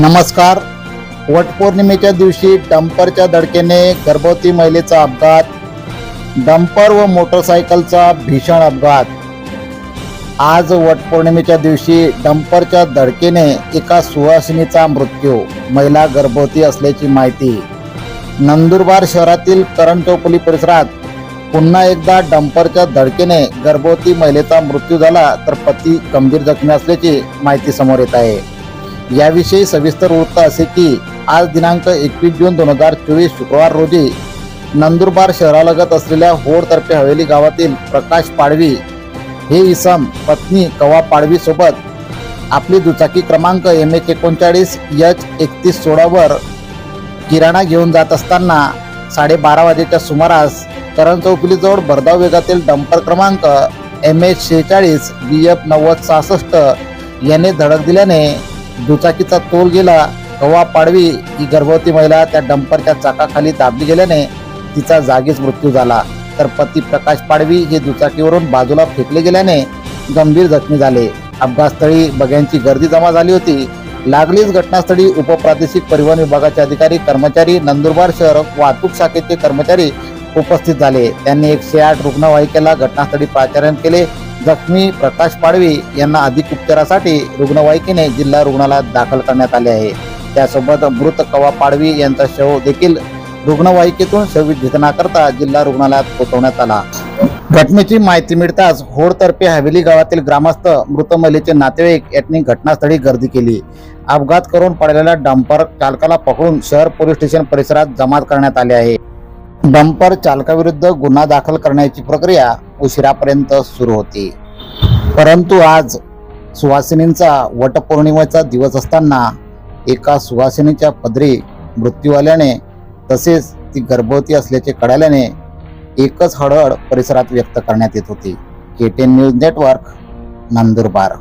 नमस्कार. वटपौर्णिमेच्या दिवशी डंपरच्या धडकेने गर्भवती महिलेचा अपघात डंपर व मोटरसायकलचा भीषण अपघात. आज वटपौर्णिमेच्या दिवशी डंपरच्या धडकेने एका सुवासिनीचा मृत्यू महिला गर्भवती असल्याची माहिती. नंदुरबार शहरातील करण चौपली परिसरात पुन्हा एकदा डंपरच्या धडकेने गर्भवती महिलेचा मृत्यू झाला तर पती गंभीर जखमी असल्याची माहिती समोर येत आहे. याविषयी सविस्तर वृत्त असे की आज दिनांक एकवीस जून दोन हजार चोवीस शुक्रवार रोजी नंदुरबार शहरालगत असलेल्या होडतर्फे हवेली गावातील प्रकाश पाडवी हे इसम पत्नी कवा पाडवी सोबत आपली दुचाकी क्रमांक एम एच एकोणचाळीस एच एकतीस सोळावर किराणा घेऊन जात असताना साडेबारा वाजेच्या सुमारास करण चौकलीजवळ भरधाव वेगातील डंपर क्रमांक एम एच शेहेचाळीस बी एफ नव्वद सहासष्ट याने धडक दिल्याने दुचाकीचा तोल गेला कवा पाडवी ही गर्भवती महिला त्या डंपरच्या चाकाखाली दाबली गेल्याने तिचा जागीच मृत्यू झाला. तर पती प्रकाश पाडवी हे दुचाकीवरून बाजूला फेकले गेल्याने गंभीर जखमी झाले. अपघातस्थळी बघ्यांची गर्दी जमा झाली होती. लागलीच घटनास्थळी उपप्रादेशिक परिवहन विभागाचे अधिकारी कर्मचारी नंदुरबार शहर वाहतूक शाखेचे कर्मचारी उपस्थित झाले. त्यांनी एकशे आठ रुग्णवाहिकेला घटनास्थळी पाचारण केले. जखमी प्रकाश पाडवी यांना अधिक उपचारासाठी रुग्णवाहिकेने जिल्हा रुग्णालयात दाखल करण्यात आले आहे. त्यासोबत मृत कवा पाडवी यांचा शव देखील रुग्णवाहिकेतून शवविच्छेदनाकरता जिल्हा रुग्णालयात पोहोचवण्यात आला. घटनेची माहिती मिळताच होडतर्फे हवेली गावातील ग्रामस्थ मृत महिलेचे नातेवाईक यांनी घटनास्थळी गर्दी केली. अपघात करून पडलेल्या डंपर चालकाला पकडून शहर पोलीस स्टेशन परिसरात जमा करण्यात आले आहे. डंपर चालकाविरुद्ध गुन्हा दाखल करण्याची प्रक्रिया उशिरापर्यंत सुरू होती. परंतु आज सुवासिनींचा वटपौर्णिमेचा दिवस असताना एका सुवासिनीच्या पदरी मृत्यू आल्याने तसेच ती गर्भवती असल्याचे कळाल्याने एकच हळहळ परिसरात व्यक्त करण्यात येत होती. K ten news network Nandurbar.